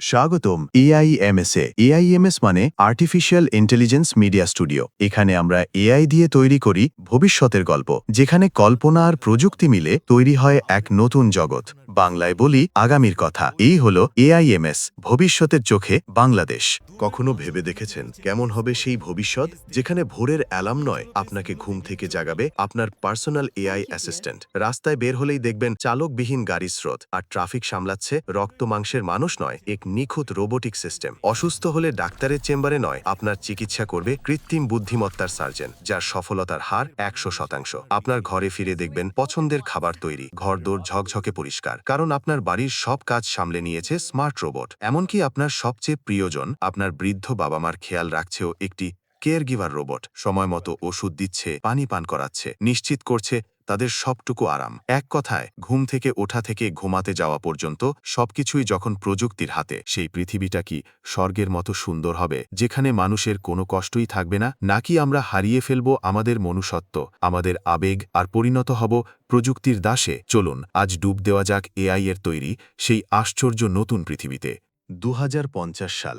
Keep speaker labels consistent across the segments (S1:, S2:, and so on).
S1: স্বাগতম এআইএমএস এ এআইএমএস মানে আর্টিফিশিয়াল ইন্টেলিজেন্স মিডিয়া স্টুডিও এখানে আমরা এআই দিয়ে তৈরি করি ভবিষ্যতের গল্প, যেখানে কল্পনা আর প্রযুক্তি মিলে তৈরি হয় এক নতুন জগৎ। বাংলায় বলি আগামীর কথা। এই হল এআইএমএস ভবিষ্যতের চোখে বাংলাদেশ।
S2: কখনো ভেবে দেখেছেন কেমন হবে সেই ভবিষ্যৎ? যেখানে ভোরের অ্যালার্ম নয়, আপনাকে ঘুম থেকে জাগাবে আপনার পার্সোনাল এআই অ্যাসিস্ট্যান্ট। রাস্তায় বের হলেই দেখবেন চালকবিহীন গাড়ির স্রোত, আর ট্রাফিক সামলাচ্ছে রক্ত মাংসের মানুষ নয়, এক নিখুঁত রোবোটিক সিস্টেম। অসুস্থ হলে ডাক্তারের চেম্বারে নয়, আপনার চিকিৎসা করবে কৃত্রিম বুদ্ধিমত্তার সার্জন, যার সফলতার হার একশো শতাংশ। আপনার ঘরে ফিরে দেখবেন পছন্দের খাবার তৈরি, ঘরদোর ঝকঝকে পরিষ্কার, কারণ আপনার বাড়ির সব কাজ সামলে নিয়েছে স্মার্ট রোবট। এমনকি আপনার সবচেয়ে প্রিয়জন, আপনার বৃদ্ধ বাবা মার খেয়াল রাখছেও একটি কেয়ার গিভার রোবট সময় মতো ওষুধ দিচ্ছে, পানি পান করাচ্ছে, নিশ্চিত করছে তাদের সবটুকু আরাম। এক কথায়, ঘুম থেকে ওঠা থেকে ঘুমাতে যাওয়া পর্যন্ত সবকিছুই যখন প্রযুক্তির হাতে, সেই পৃথিবীটা কি স্বর্গের মতো সুন্দর হবে, যেখানে মানুষের কোনো কষ্টই থাকবে না, নাকি আমরা হারিয়ে ফেলব আমাদের মনুষ্যত্ব, আমাদের আবেগ আর পরিণত হব প্রযুক্তির দাসে? চলুন, আজ ডুব দেওয়া যাক এআই এর তৈরি, সেই আশ্চর্য নতুন পৃথিবীতে। দু হাজার পঞ্চাশ সাল।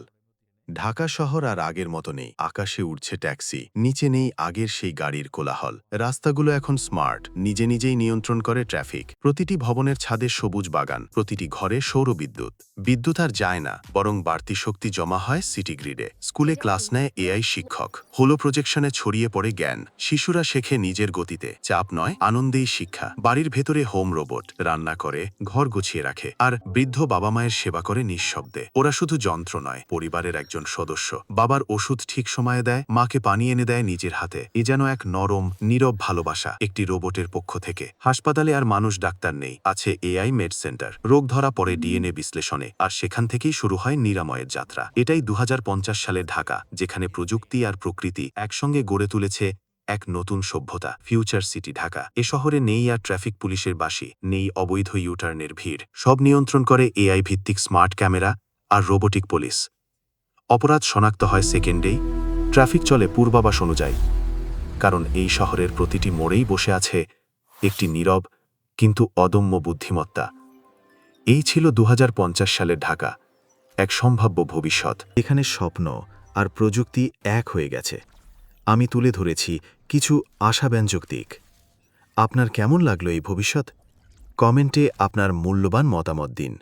S2: ঢাকা শহর আর আগের মতো নেই। আকাশে উড়ছে ট্যাক্সি। নিচে নেই আগের সেই গাড়ির কোলাহল। রাস্তাগুলো এখন স্মার্ট। নিজে নিজেই নিয়ন্ত্রণ করে ট্রাফিক। প্রতিটি ভবনের ছাদে সবুজ বাগান। প্রতিটি ঘরে সৌর বিদ্যুৎ। বিদ্যুৎ আর যায় না, বরং বাড়তি শক্তি জমা হয় সিটি গ্রিডে। স্কুলে ক্লাস নেয় এআই শিক্ষক। হোলো প্রজেকশনে ছড়িয়ে পড়ে জ্ঞান। শিশুরা শেখে নিজের গতিতে। চাপ নয়, আনন্দেই শিক্ষা। বাড়ির ভেতরে হোম রোবট। রান্না করে, ঘর গুছিয়ে রাখে। আর বৃদ্ধ বাবা মায়ের সেবা করে নিঃশব্দে। ওরা শুধু যন্ত্র নয়, পরিবারের একজন সদস্য। বাবার ওষুধ ঠিক সময়ে দেয়, মাকে পানি এনে দেয় নিজের হাতে। এ যেন এক নরম, নীরব ভালোবাসা একটি রোবটের পক্ষ থেকে। হাসপাতালে আর মানুষ ডাক্তার নেই, আছে এআই মেড সেন্টার। রোগ ধরা পড়ে ডিএনএ বিশ্লেষণে, আর সেখান থেকেই শুরু হয় নিরাময়ের যাত্রা। এটাই দু হাজার পঞ্চাশ সালের ঢাকা, যেখানে প্রযুক্তি আর প্রকৃতি একসঙ্গে গড়ে তুলেছে এক নতুন সভ্যতা, ফিউচার সিটি ঢাকা। এ শহরে নেই আর ট্রাফিক পুলিশের বাসি, নেই অবৈধ ইউটার্নের ভিড়। সব নিয়ন্ত্রণ করে এআই ভিত্তিক স্মার্ট ক্যামেরা আর রোবোটিক পুলিশ। অপরাধ শনাক্ত হয় সেকেন্ডেই, ট্রাফিক চলে পূর্বাবাস অনুযায়ী। কারণ এই শহরের প্রতিটি মোড়েই বসে আছে একটি নীরব কিন্তু অদম্য বুদ্ধিমত্তা। এই ছিল দু হাজার পঞ্চাশ সালের ঢাকা, এক সম্ভাব্য ভবিষ্যৎ।
S1: এখানে স্বপ্ন আর প্রযুক্তি এক হয়ে গেছে। আমি তুলে ধরেছি কিছু আশাব্যঞ্জক দিক। আপনার কেমন লাগল এই ভবিষ্যৎ? কমেন্টে আপনার মূল্যবান মতামত দিন।